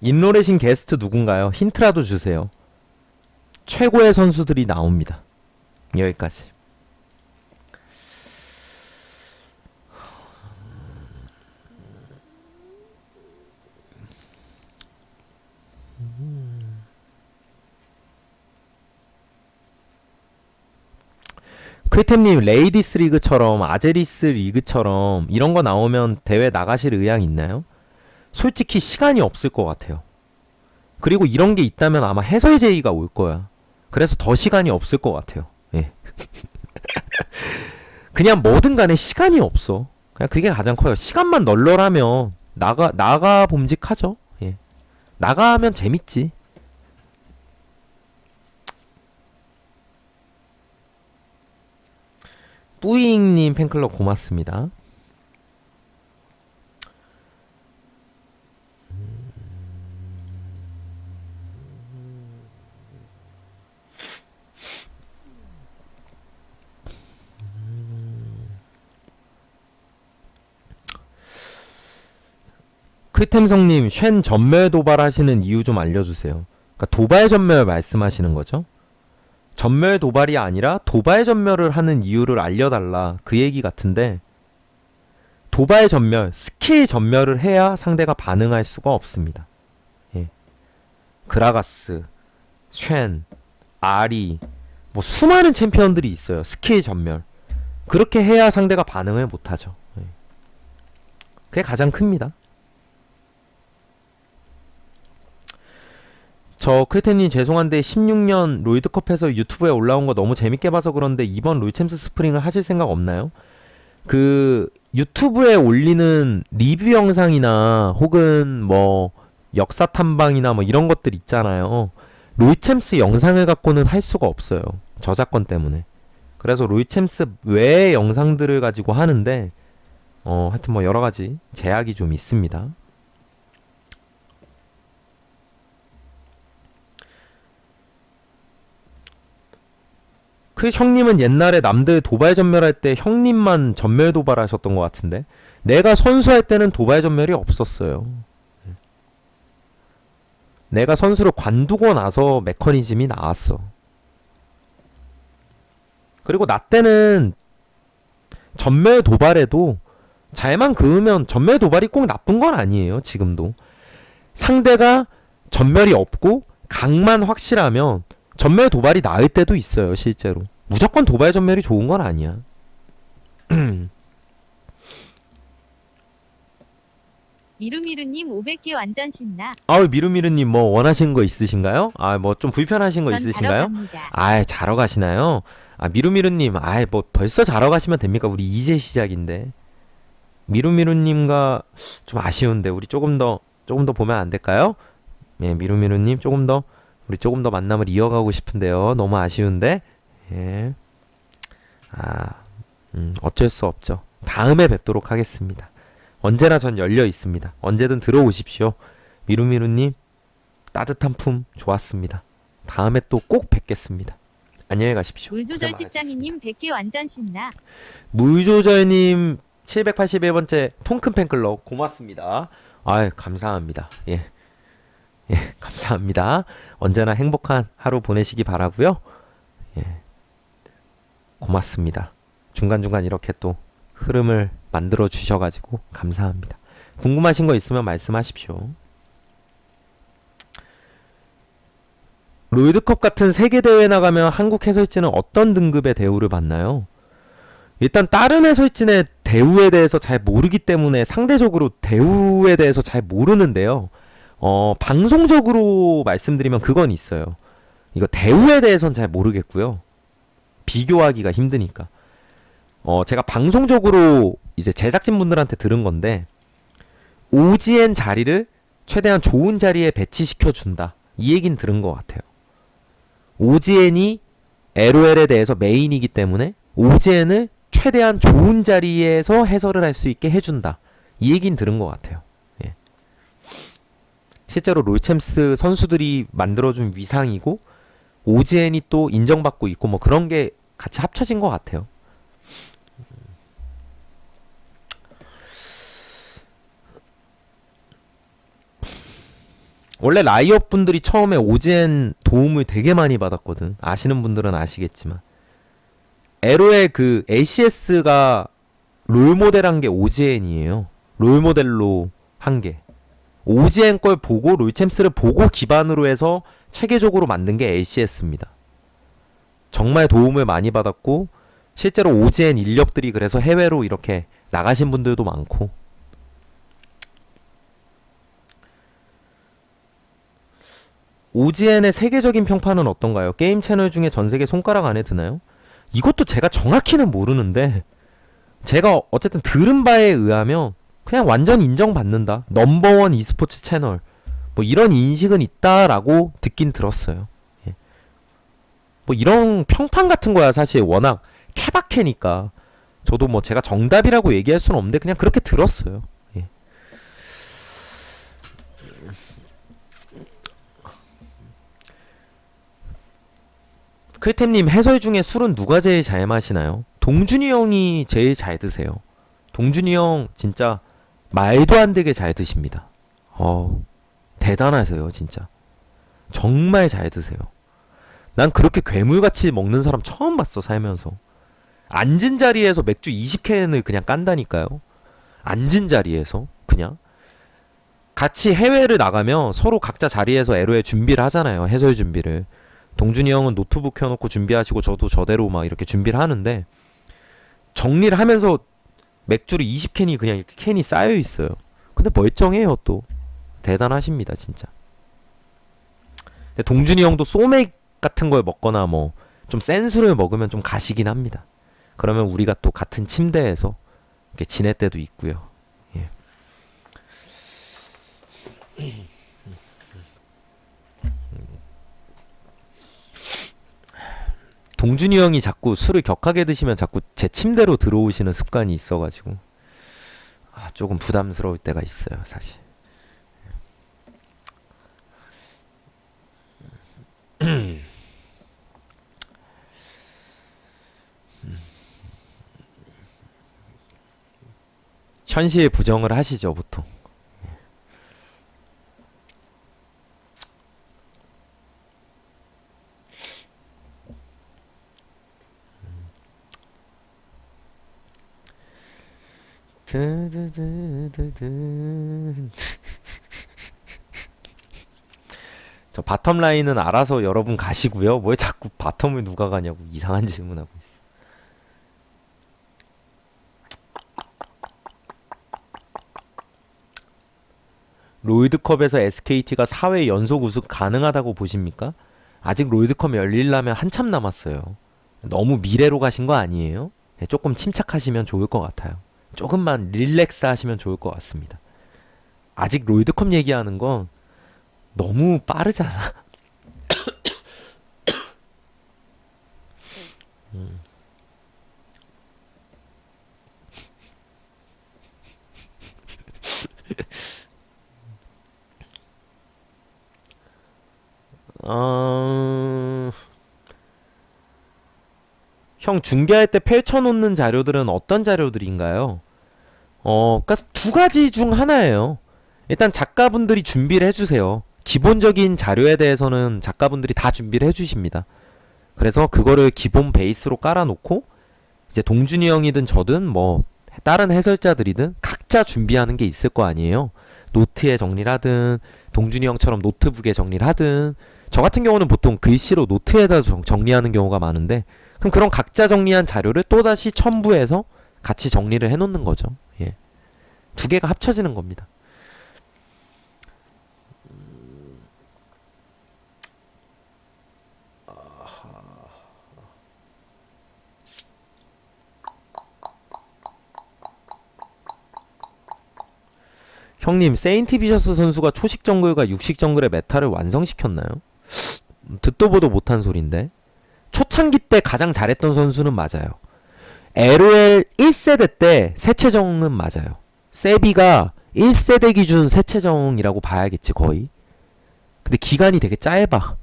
인로레신 게스트 누군가요? 힌트라도 주세요. 최고의 선수들이 나옵니다. 여기까지. 크리템님 레이디스 리그처럼 아제리스 리그처럼 이런 거 나오면 대회 나가실 의향 있나요? 솔직히 시간이 없을 것 같아요. 그리고 이런 게 있다면 아마 해설 제의가 올 거야. 그래서 더 시간이 없을 것 같아요. 예. 그냥 뭐든 간에 시간이 없어. 그냥 그게 가장 커요. 시간만 널널하면 나가 나가 봄직하죠. 예. 나가면 재밌지. 뿌잉님 팬클럽 고맙습니다. 크템성님 쉔 전멸 도발하시는 이유 좀 알려주세요. 그러니까 도발 전멸 말씀하시는 거죠? 전멸 도발이 아니라 도발 전멸을 하는 이유를 알려달라 그 얘기 같은데 도발 전멸, 스킬 전멸을 해야 상대가 반응할 수가 없습니다. 예. 그라가스, 쉔, 아리 뭐 수많은 챔피언들이 있어요. 스킬 전멸 그렇게 해야 상대가 반응을 못하죠. 예. 그게 가장 큽니다. 저 크리텐님 죄송한데 16년 롤드컵에서 유튜브에 올라온 거 너무 재밌게 봐서 그런데 이번 롤챔스 스프링을 하실 생각 없나요? 그 유튜브에 올리는 리뷰 영상이나 혹은 뭐 역사 탐방이나 뭐 이런 것들 있잖아요. 롤챔스 영상을 갖고는 할 수가 없어요. 저작권 때문에. 그래서 롤챔스 외의 영상들을 가지고 하는데 어 하여튼 뭐 여러 가지 제약이 좀 있습니다. 그 형님은 옛날에 남들 도발 전멸할 때 형님만 전멸 도발하셨던 것 같은데 내가 선수할 때는 도발 전멸이 없었어요. 내가 선수를 관두고 나서 메커니즘이 나왔어. 그리고 나 때는 전멸 도발에도 잘만 그으면 전멸 도발이 꼭 나쁜 건 아니에요. 지금도 상대가 전멸이 없고 강만 확실하면 전멸 도발이 나을 때도 있어요, 실제로. 무조건 도발 전멸이 좋은 건 아니야. 미루미루님 500개 완전 신나. 아우 미루미루님 뭐 원하시는 거 있으신가요? 아 뭐 좀 불편하신 거전 자러 있으신가요? 갑니다. 아 자러 가시나요? 아 미루미루님, 아뭐 벌써 자러 가시면 됩니까? 우리 이제 시작인데. 미루미루님과 좀 아쉬운데 우리 조금 더 조금 더 보면 안 될까요? 예, 미루미루님 조금 더 우리 조금 더 만남을 이어가고 싶은데요. 너무 아쉬운데. 예. 아, 음, 어쩔 수 없죠. 다음에 뵙도록 하겠습니다. 언제나 전 열려 있습니다. 언제든 들어오십시오. 미루미루님, 따뜻한 품 좋았습니다. 다음에 또 꼭 뵙겠습니다. 안녕히 가십시오. 물조절. 십장이님 100개 완전 신나. 물조절님 781번째 통큰 팬클럽 고맙습니다. 아 감사합니다. 예. 예, 감사합니다. 언제나 행복한 하루 보내시기 바라고요. 예. 고맙습니다. 중간중간 이렇게 또 흐름을 만들어 주셔 가지고 감사합니다. 궁금하신 거 있으면 말씀하십시오. 롤드컵 같은 세계 대회 나가면 한국 해설진은 어떤 등급의 대우를 받나요? 일단 다른 해설진의 대우에 대해서 잘 모르기 때문에 상대적으로 대우에 대해서 잘 모르는데요. 어, 방송적으로 말씀드리면 그건 있어요. 이거 대우에 대해서는 잘 모르겠고요. 비교하기가 힘드니까. 어, 제가 방송적으로 이제 제작진분들한테 들은 건데 OGN 자리를 최대한 좋은 자리에 배치시켜 준다. 이 얘긴 들은 것 같아요. OGN이 LOL에 대해서 메인이기 때문에 OGN을 최대한 좋은 자리에서 해설을 할 수 있게 해준다. 이 얘긴 들은 것 같아요. 실제로 롤챔스 선수들이 만들어준 위상이고 오지엔이 또 인정받고 있고 뭐 그런 게 같이 합쳐진 것 같아요. 원래 라이엇 분들이 처음에 오지엔 도움을 되게 많이 받았거든. 아시는 분들은 아시겠지만. 에로의 그 ACS가 롤모델 한 게 오지엔이에요. 롤모델로 한 게. 오지엔 걸 보고 롤챔스를 보고 기반으로 해서 체계적으로 만든 게 ACS입니다. 정말 도움을 많이 받았고 실제로 오지엔 인력들이 그래서 해외로 이렇게 나가신 분들도 많고 오지엔의 세계적인 평판은 어떤가요? 게임 채널 중에 전 세계 손가락 안에 드나요? 이것도 제가 정확히는 모르는데 제가 어쨌든 들은 바에 의하면 그냥 완전 인정받는다. 넘버원 e스포츠 채널 뭐 이런 인식은 있다라고 듣긴 들었어요. 예. 뭐 이런 평판 같은 거야 사실 워낙 케바케니까 저도 뭐 제가 정답이라고 얘기할 수는 없는데 그냥 그렇게 들었어요. 예. 클템님 해설 중에 술은 누가 제일 잘 마시나요? 동준이 형이 제일 잘 드세요. 동준이 형 진짜 말도 안 되게 잘 드십니다. 어 대단하세요 진짜. 정말 잘 드세요. 난 그렇게 괴물같이 먹는 사람 처음 봤어 살면서. 앉은 자리에서 맥주 20캔을 그냥 깐다니까요. 앉은 자리에서 그냥 같이 해외를 나가면 서로 각자 자리에서 에로에 준비를 하잖아요. 해설 준비를. 동준이 형은 노트북 켜놓고 준비하시고 저도 저대로 막 이렇게 준비를 하는데 정리를 하면서 맥주를 20캔이 그냥 이렇게 캔이 쌓여 있어요. 근데 멀쩡해요 또 대단하십니다 진짜. 동준이 형도 소맥 같은 걸 먹거나 뭐 좀 센 술을 먹으면 좀 가시긴 합니다. 그러면 우리가 또 같은 침대에서 이렇게 지낼 때도 있고요. 예. 동준이 형이 자꾸 술을 격하게 드시면 자꾸 제 침대로 들어오시는 습관이 있어가지고 아, 조금 부담스러울 때가 있어요, 사실. 현실 부정을 하시죠, 보통. 드드드드드. 저 바텀 라인은 알아서 여러분 가시고요. 왜 자꾸 바텀을 누가 가냐고 이상한 질문하고 있어. 롤드컵에서 SKT가 4회 연속 우승 가능하다고 보십니까? 아직 롤드컵 열리려면 한참 남았어요. 너무 미래로 가신 거 아니에요? 네, 조금 침착하시면 좋을 것 같아요. 조금만 릴렉스 하시면 좋을 것 같습니다. 아직 롤드컵 얘기하는 건 너무 빠르잖아. 음. 어... 형 중계할 때 펼쳐놓는 자료들은 어떤 자료들인가요? 어, 그러니까 두 가지 중 하나예요. 일단 작가분들이 준비를 해주세요. 기본적인 자료에 대해서는 작가분들이 다 준비를 해주십니다. 그래서 그거를 기본 베이스로 깔아놓고 이제 동준이 형이든 저든 뭐 다른 해설자들이든 각자 준비하는 게 있을 거 아니에요. 노트에 정리를 하든 동준이 형처럼 노트북에 정리를 하든 저 같은 경우는 보통 글씨로 노트에다 정, 정리하는 경우가 많은데 그럼 그런 각자 정리한 자료를 또다시 첨부해서 같이 정리를 해놓는 거죠. 예. 두 개가 합쳐지는 겁니다. 형님, 세인트 비셔스 선수가 초식 정글과 육식 정글의 메타를 완성시켰나요? 듣도 보도 못한 소린데. 초창기 때 가장 잘했던 선수는 맞아요. LOL 1세대 때 세체정은 맞아요. 세비가 1세대 기준 세체정이라고 봐야겠지 거의. 근데 기간이 되게 짧아.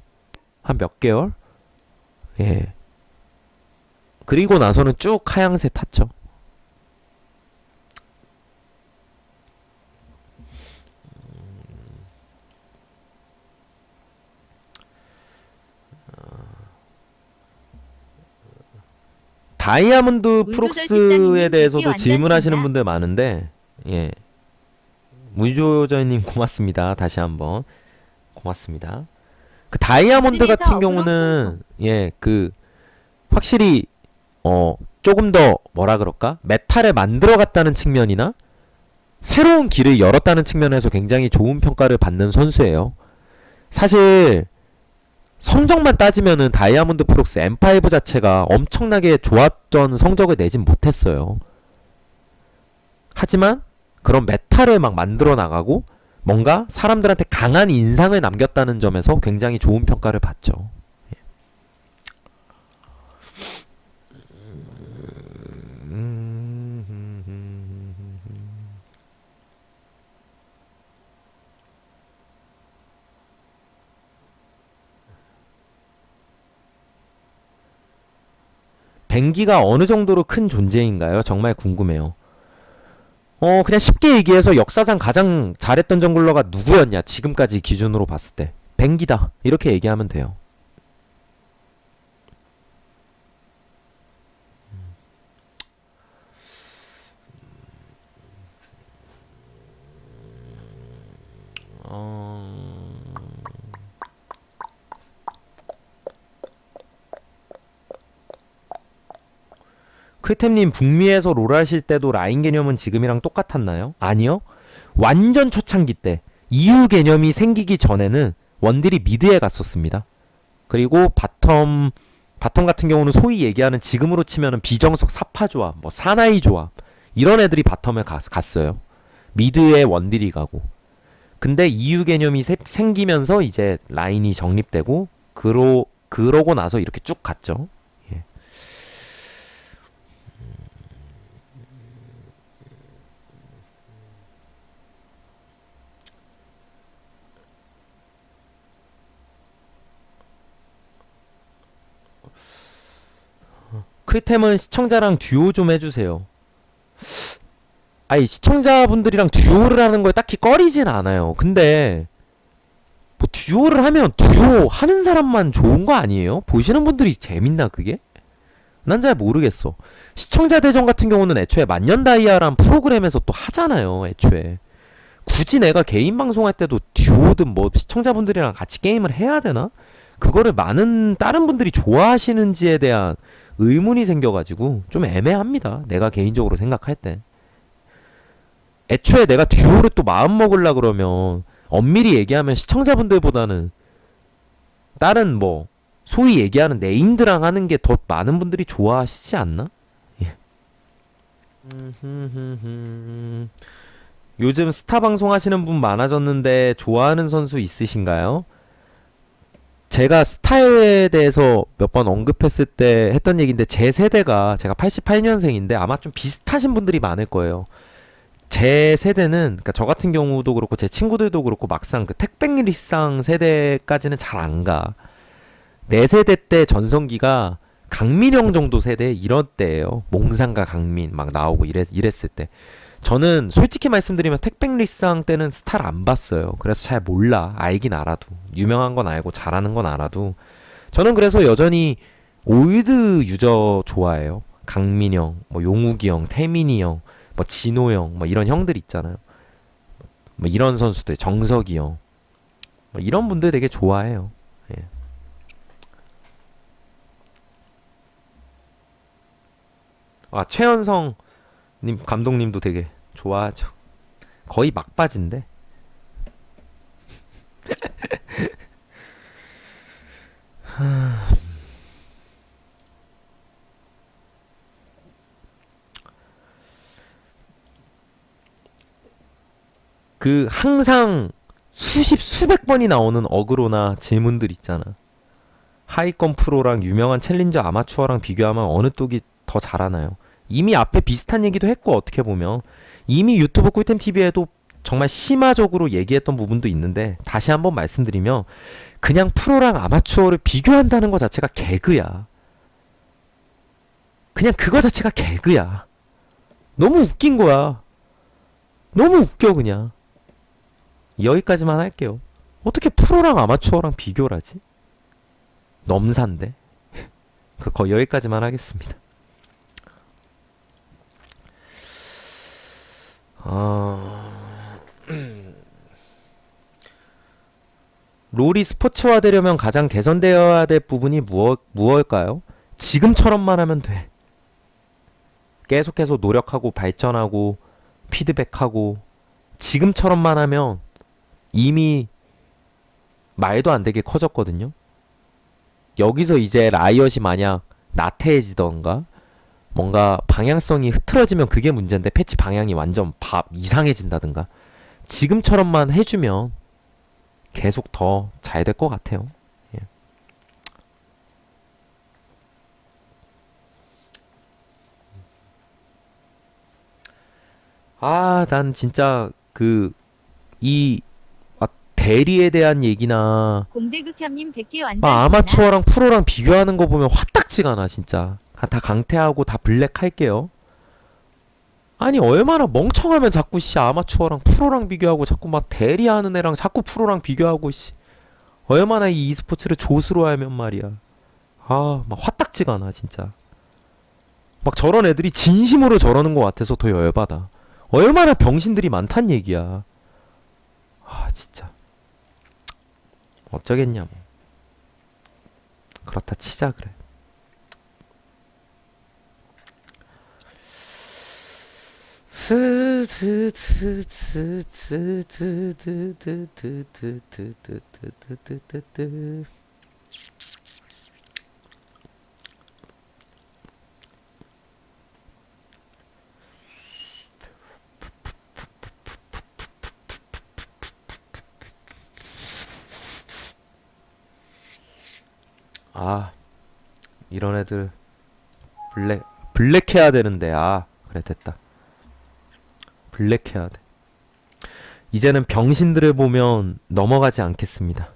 한 몇 개월? 예. 그리고 나서는 쭉 하향세 탔죠. 다이아몬드 프록스에 대해서도 질문하시는. 분들 많은데 예. 무조저님 고맙습니다. 다시 한번. 고맙습니다. 그 다이아몬드 같은 경우는 예 그 확실히 어 조금 더 뭐라 그럴까? 메탈을 만들어 갔다는 측면이나 새로운 길을 열었다는 측면에서 굉장히 좋은 평가를 받는 선수예요. 사실 성적만 따지면은 다이아몬드 프록스 M5 자체가 엄청나게 좋았던 성적을 내진 못했어요. 하지만 그런 메탈을 막 만들어 나가고 뭔가 사람들한테 강한 인상을 남겼다는 점에서 굉장히 좋은 평가를 받죠. 뱅기가 어느 정도로 큰 존재인가요? 정말 궁금해요. 어, 그냥 쉽게 얘기해서 역사상 가장 잘했던 정글러가 누구였냐? 지금까지 기준으로 봤을 때. 뱅기다. 이렇게 얘기하면 돼요. 어... 크템님 북미에서 롤 하실 때도 라인 개념은 지금이랑 똑같았나요? 아니요. 완전 초창기 때 이유 개념이 생기기 전에는 원딜이 미드에 갔었습니다. 그리고 바텀 바텀 같은 경우는 소위 얘기하는 지금으로 치면은 비정석 사파 조합, 뭐 사나이 조합 이런 애들이 바텀에 가- 갔어요. 미드에 원딜이 가고. 근데 이유 개념이 세- 생기면서 이제 라인이 정립되고 그러 그러고 나서 이렇게 쭉 갔죠. 크템은 시청자랑 듀오 좀 해주세요. 아니 시청자분들이랑 듀오를 하는 거에 딱히 꺼리진 않아요. 근데 뭐 듀오를 하면 듀오 하는 사람만 좋은 거 아니에요? 보시는 분들이 재밌나 그게? 난 잘 모르겠어. 시청자 대전 같은 경우는 애초에 만년 다이아란 프로그램에서 또 하잖아요. 애초에 굳이 내가 개인 방송할 때도 듀오든 뭐 시청자분들이랑 같이 게임을 해야 되나? 그거를 많은 다른 분들이 좋아하시는지에 대한 의문이 생겨가지고 좀 애매합니다. 내가 개인적으로 생각할 때. 애초에 내가 듀오를 또 마음 먹으려 그러면 엄밀히 얘기하면 시청자분들보다는 다른 뭐 소위 얘기하는 네임드랑 하는 게 더 많은 분들이 좋아하시지 않나? 예. 요즘 스타 방송 하시는 분 많아졌는데 좋아하는 선수 있으신가요? 제가 스타에 대해서 몇 번 언급했을 때 했던 얘기인데 제 세대가 제가 88년생인데 아마 좀 비슷하신 분들이 많을 거예요. 제 세대는 그러니까 저 같은 경우도 그렇고 제 친구들도 그렇고 막상 그 택백리상 세대까지는 잘 안 가. 내 세대 때 전성기가 강민영 정도 세대 이런 때예요. 몽상과 강민 막 나오고 이랬, 이랬을 때. 저는 솔직히 말씀드리면 택백리상 때는 스타를 안 봤어요. 그래서 잘 몰라. 알긴 알아도. 유명한 건 알고 잘하는 건 알아도. 저는 그래서 여전히 올드 유저 좋아해요. 강민영, 뭐 용욱이 형, 태민이 형, 뭐 진호 형, 뭐 이런 형들 있잖아요. 뭐 이런 선수들, 정석이 형. 뭐 이런 분들 되게 좋아해요. 예. 아, 최현성 님 감독님도 되게 좋아하죠. 거의 막바지인데. 그 항상 수십 수백 번이 나오는 어그로나 질문들 있잖아. 하이건 프로랑 유명한 챌린저 아마추어랑 비교하면 어느 쪽이 더 잘하나요? 이미 앞에 비슷한 얘기도 했고 어떻게 보면 이미 유튜브 꿀템 TV에도 정말 심화적으로 얘기했던 부분도 있는데 다시 한번 말씀드리면 그냥 프로랑 아마추어를 비교한다는 것 자체가 개그야. 그냥 그거 자체가 개그야. 너무 웃긴 거야. 너무 웃겨 그냥. 여기까지만 할게요. 어떻게 프로랑 아마추어랑 비교를 하지? 넘사인데. 그 거 여기까지만 하겠습니다. 어... 롤이 스포츠화되려면 가장 개선되어야 될 부분이 무엇, 무엇일까요? 지금처럼만 하면 돼. 계속해서 노력하고 발전하고 피드백하고 지금처럼만 하면 이미 말도 안 되게 커졌거든요. 여기서 이제 라이엇이 만약 나태해지던가 뭔가 방향성이 흐트러지면 그게 문제인데 패치 방향이 완전 밥 이상해진다든가 지금처럼만 해주면 계속 더 잘 될 것 같아요. 예. 아, 난 진짜 그이 아, 대리에 대한 얘기나. 공대극혐님 100개 완전 막 신나. 아마추어랑 프로랑 비교하는 거 보면 화딱지가 나 진짜. 가- 다 강퇴하고 다 블랙 할게요. 아니 얼마나 멍청하면 자꾸 씨 아마추어랑 프로랑 비교하고 자꾸 막 대리하는 애랑 자꾸 프로랑 비교하고 씨. 얼마나 이 e스포츠를 조수로 하면 말이야. 아 막 화딱지가 나 진짜. 막 저런 애들이 진심으로 저러는 것 같아서 더 열받아. 얼마나 병신들이 많단 얘기야. 아 진짜 어쩌겠냐 뭐 그렇다 치자 그래. 아 이런 애들 블랙 블랙 해야 되는데. 아 그래 됐다. 블랙 해야 돼. 이제는 병신들을 보면 넘어가지 않겠습니다.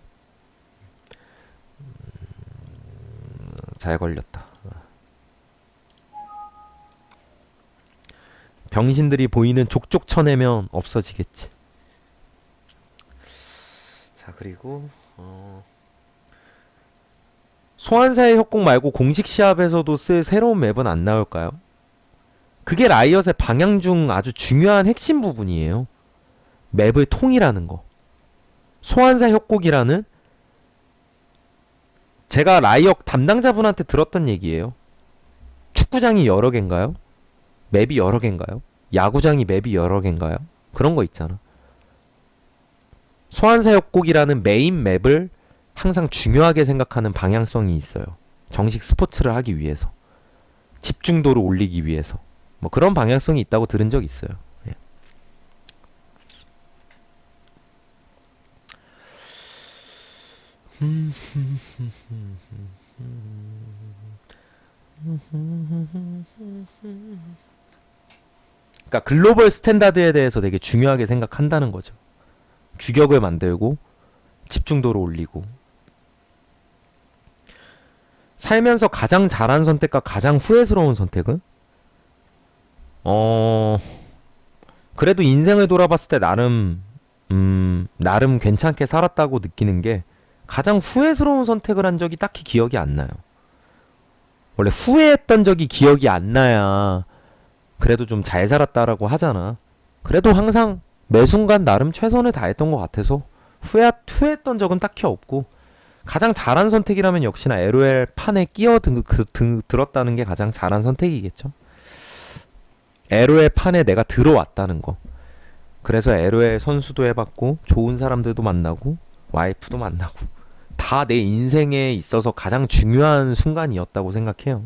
음, 잘 걸렸다. 병신들이 보이는 족족 쳐내면 없어지겠지. 자 그리고 어 소환사의 협곡 말고 공식 시합에서도 쓸 새로운 맵은 안 나올까요? 그게 라이엇의 방향 중 아주 중요한 핵심 부분이에요. 맵을 통일하는 거. 소환사 협곡이라는 제가 라이엇 담당자분한테 들었던 얘기예요. 축구장이 여러 개인가요? 맵이 여러 개인가요? 야구장이 맵이 여러 개인가요? 그런 거 있잖아. 소환사 협곡이라는 메인 맵을 항상 중요하게 생각하는 방향성이 있어요. 정식 스포츠를 하기 위해서. 집중도를 올리기 위해서. 뭐 그런 방향성이 있다고 들은 적 있어요. 예. 그러니까 글로벌 스탠다드에 대해서 되게 중요하게 생각한다는 거죠. 규격을 만들고 집중도를 올리고 살면서 가장 잘한 선택과 가장 후회스러운 선택은 어 그래도 인생을 돌아봤을 때 나름 음 나름 괜찮게 살았다고 느끼는 게 가장 후회스러운 선택을 한 적이 딱히 기억이 안 나요. 원래 후회했던 적이 기억이 안 나야 그래도 좀 잘 살았다라고 하잖아. 그래도 항상 매 순간 나름 최선을 다했던 것 같아서 후회 후회했던 적은 딱히 없고 가장 잘한 선택이라면 역시나 LOL 판에 끼어 든, 그, 든, 들었다는 게 가장 잘한 선택이겠죠. LOL 판에 내가 들어왔다는 거. 그래서 LOL 선수도 해봤고 좋은 사람들도 만나고 와이프도 만나고 다 내 인생에 있어서 가장 중요한 순간이었다고 생각해요.